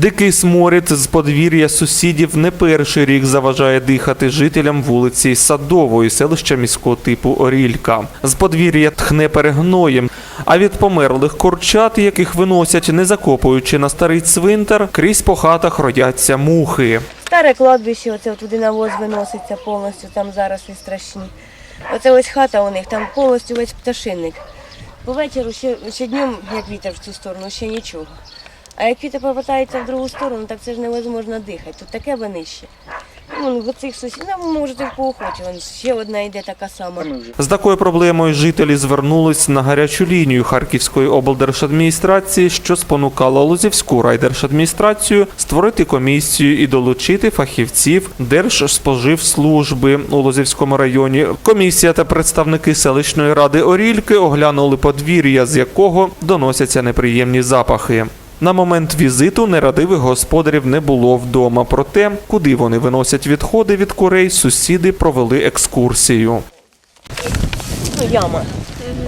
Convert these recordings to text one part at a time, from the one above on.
Дикий сморід з подвір'я сусідів не перший рік заважає дихати жителям вулиці Садової, селища міського типу Орілька. З подвір'я тхне перегноєм, а від померлих курчат, яких виносять, не закопуючи на старий цвинтар, крізь по хатах рояться мухи. Старе кладбище, оце туди навоз виноситься повністю, там зараз і страшні. Оце ось хата у них, там повністю весь пташинник. По вечору ще, ще днем, як вітер в цю сторону, ще нічого. А як вітер повертається в другу сторону, так це ж невозможно дихати. Тут таке винище. Ну, в цих сусідів, ну, вон ще одна йде така сама. З такою проблемою жителі звернулись на гарячу лінію Харківської облдержадміністрації, що спонукало Лозівську райдержадміністрацію створити комісію і долучити фахівців Держспоживслужби у Лозівському районі. Комісія та представники селищної ради Орільки оглянули подвір'я, з якого доносяться неприємні запахи. На момент візиту нерадивих господарів не було вдома. Проте, куди вони виносять відходи від курей, сусіди провели екскурсію. Ну, яма.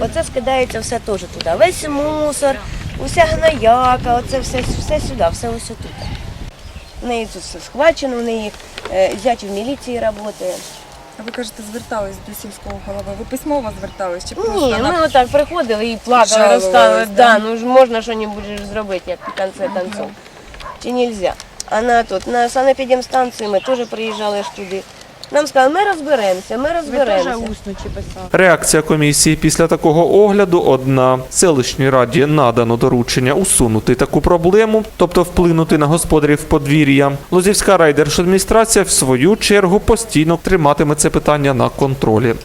Оце скидається все теж туди. Весь мусор, уся гнояка, оце все, все сюди, все ось тут. В неї тут все схвачено, в неї е, зять в міліції працює. А ви кажете, звертались до сільського голови. Ви письмово звертались чи Ні, просто ми на отак приходили і плакали, Жалувались, розказували, да? да, ну ж можна щось зробити, як в конце концов. Чи нельзя? А на тут, на санепідемстанцію ми теж приїжджали ж туди. Нам сказали, ми розберемося, ми ви розберемося. усно чи писали? Реакція комісії після такого огляду одна. Селищній раді надано доручення усунути таку проблему, тобто вплинути на господарів подвір'я. Лозівська райдержадміністрація в свою чергу постійно триматиме це питання на контролі.